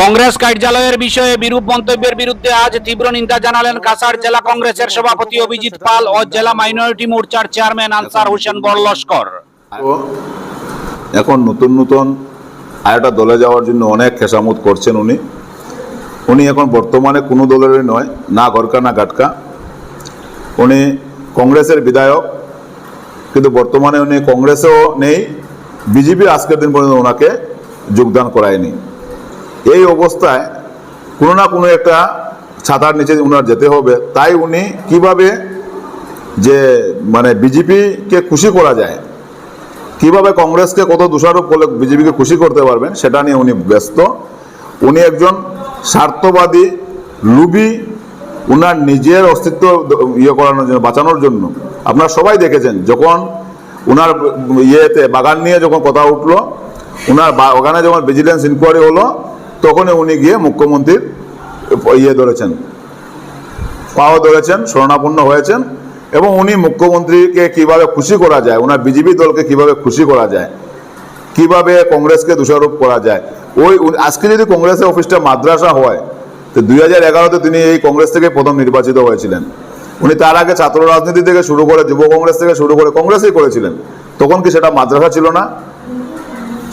কংগ্রেস কার্যালয়ের বিষয়ে বিরূপ মন্তব্যের বিরুদ্ধে আজ তীব্র নিন্দা জানালেন কাছাড় জেলা কংগ্রেসের সভাপতি অভিজিৎ পাল ও জেলা মাইনরিটি মোর্চার চেয়ারম্যান আনসার হোসেন বড়লস্কর এখন নতুন নতুন আরেকটা দলে যাওয়ার জন্য অনেক খেসামত করছেন উনি। উনি এখন বর্তমানে কোনো দলেরই নয়, না গরকা, না গাটকা। উনি কংগ্রেসের বিধায়ক, কিন্তু বর্তমানে উনি কংগ্রেসেও নেই বিজেপি আজকের দিন পর্যন্ত ওনাকে যোগদান করায়নি। এই অবস্থায় কোনো না কোনো একটা ছাতার নিচে ওনার যেতে হবে। তাই উনি কীভাবে যে মানে বিজেপিকে খুশি করা যায়, কীভাবে কংগ্রেসকে কত দোষারোপ করলে বিজেপিকে খুশি করতে পারবেন, সেটা নিয়ে উনি ব্যস্ত। উনি একজন স্বার্থবাদী লুবি, উনার নিজের অস্তিত্ব ইয়ে করানোর জন্য, বাঁচানোর জন্য। আপনারা সবাই দেখেছেন, যখন উনার ইয়েতে বাগান নিয়ে যখন কথা উঠল, উনার বাগানে যখন ভিজিলেন্স ইনকোয়ারি হলো তখনই উনি গিয়ে মুখ্যমন্ত্রীর ইয়ে ধরেছেন পাও ধরেছেন শরণাপন্ন হয়েছেন এবং উনি মুখ্যমন্ত্রীকে কীভাবে খুশি করা যায় ওনার বিজেপি দলকে কীভাবে খুশি করা যায়, কীভাবে কংগ্রেসকে দোষারোপ করা যায়। ওই আজকে যদি কংগ্রেসের অফিসটা মাদ্রাসা হয়, তো দুই হাজার এগারোতে তিনি এই কংগ্রেস থেকে প্রথম নির্বাচিত হয়েছিলেন। উনি তার আগে ছাত্র রাজনীতি থেকে শুরু করে, যুব কংগ্রেস থেকে শুরু করে কংগ্রেসই করেছিলেন। তখন কি সেটা মাদ্রাসা ছিল না?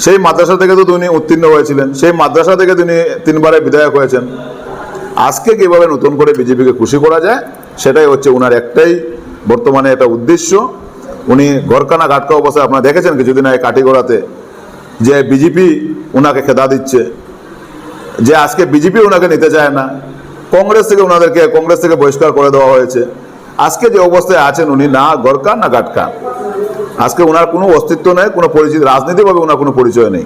সেই মাদ্রাসা থেকে তো তিনি উত্তীর্ণ হয়েছিলেন। সেই মাদ্রাসা থেকে তিনি তিনবারে বিধায়ক হয়েছেন। আজকে কীভাবে নতুন করে বিজেপিকে খুশি করা যায়, সেটাই হচ্ছে ওনার একটাই বর্তমানে একটা উদ্দেশ্য। উনি ঘরকানা ঘাটকা অবস্থায় আপনারা দেখেছেন কিছুদিন আগে কাটিগড়াতে যে বিজেপি ওনাকে খেদা দিচ্ছে, যে আজকে বিজেপি ওনাকে নিতে চায় না। কংগ্রেস থেকে ওনাদেরকে কংগ্রেস থেকে বহিষ্কার করে দেওয়া হয়েছে। আজকে যে অবস্থায় আছেন উনি, না গরকা না গাটকা আজকে ওনার কোনো অস্তিত্ব নেই কোনো পরিচিত রাজনীতিভাবে ওনার কোনো পরিচয় নেই।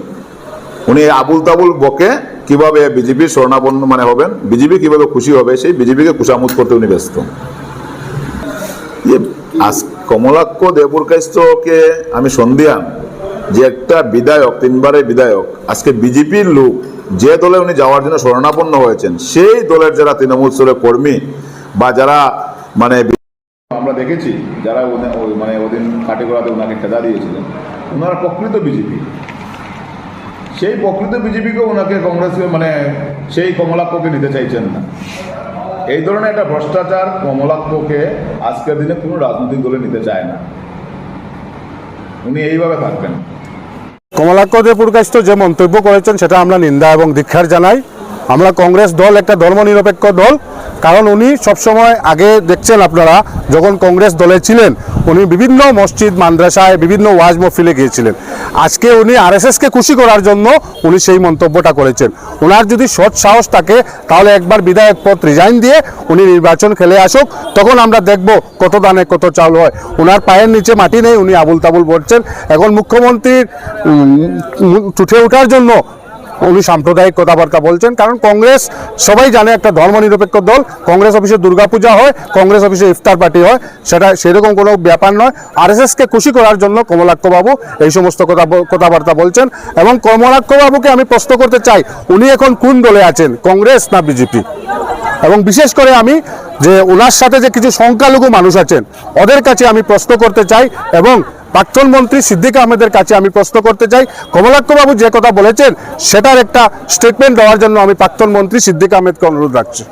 উনি আবুল তাবুল বকে কীভাবে বিজেপির স্বর্ণাপন্ন মানে হবেন বিজেপি কীভাবে খুশি হবে সেই বিজেপিকে খুশামুদ করতে উনি ব্যস্ত। ইয়ে, আজ কমলাক্ষ দেবপুরকাইস্তকে আমি সন্ধিয়ান যে একটা বিধায়ক তিনবারের বিধায়ক আজকে বিজেপির লোক যে দলে উনি যাওয়ার জন্য শরণাপন্ন হয়েছেন সেই দলের যারা তৃণমূল স্তরের কর্মী বা যারা মানে আমরা দেখেছি যারা মানে ওদিন কাটিগড়াতে ওনাকে খেদা দিয়েছিলেন, ওনারা প্রকৃত বিজেপি। সেই প্রকৃত বিজেপিকে ওনাকে কংগ্রেসকে মানে সেই কমলাক্ষকে নিতে চাইছেন না। এই ধরনের একটা ভ্রষ্টাচার কমলাক্ষকে আজকের দিনে কোনো রাজনৈতিক দলে নিতে চায় না। উনি এইভাবে থাকবেন। কমলাক্ষ দেবপুরকাষ্ট যে মন্তব্য করেছেন, সেটা আমরা নিন্দা এবং দীক্ষার জানাই। আমরা কংগ্রেস দল একটা ধর্মনিরপেক্ষ দল। কারণ উনি সবসময় আগে দেখছেন আপনারা, যখন কংগ্রেস দলে ছিলেন, উনি বিভিন্ন মসজিদ, মাদ্রাসায়, বিভিন্ন ওয়াজ মফিলে গিয়েছিলেন। আজকে উনি আর আরএসএসকে খুশি করার জন্য উনি সেই মন্তব্যটা করেছেন। ওনার যদি সৎ সাহস থাকে, তাহলে একবার বিধায়ক পদ রিজাইন দিয়ে উনি নির্বাচন খেলে আসুক। তখন আমরা দেখব কত দানে কত চাউল হয়। ওনার পায়ের নিচে মাটি নেই, উনি আবুল তাবুল বলছেন। এখন মুখ্যমন্ত্রীর উঠে ওঠার জন্য উনি সাম্প্রদায়িক কথাবার্তা বলছেন, কারণ কংগ্রেস সবাই জানে একটা ধর্মনিরপেক্ষ দল। কংগ্রেস অফিসে দুর্গাপূজা হয়, কংগ্রেস অফিসে ইফতার পার্টি হয়, সেটা সেরকম কোনো ব্যাপার নয়। আরএসএসকে খুশি করার জন্য কমলাক্ষবাবু এই সমস্ত কথা কথাবার্তা বলছেন এবং কমলাক্ষবাবুকে আমি প্রশ্ন করতে চাই, উনি এখন কোন দলে আছেন, কংগ্রেস না বিজেপি? এবং বিশেষ করে আমি যে ওনার সাথে যে কিছু সংখ্যালঘু মানুষ আছেন, ওদের কাছে আমি প্রশ্ন করতে চাই এবং প্রাক্তন মন্ত্রী সিদ্দিক আহমেদের কাছে আমি প্রশ্ন করতে চাই। কমলাক্ষবাবু যে কথা বলেছেন, সেটার একটা স্টেটমেন্ট দেওয়ার জন্য আমি প্রাক্তন মন্ত্রী সিদ্দিক আহমেদকে অনুরোধ রাখছি।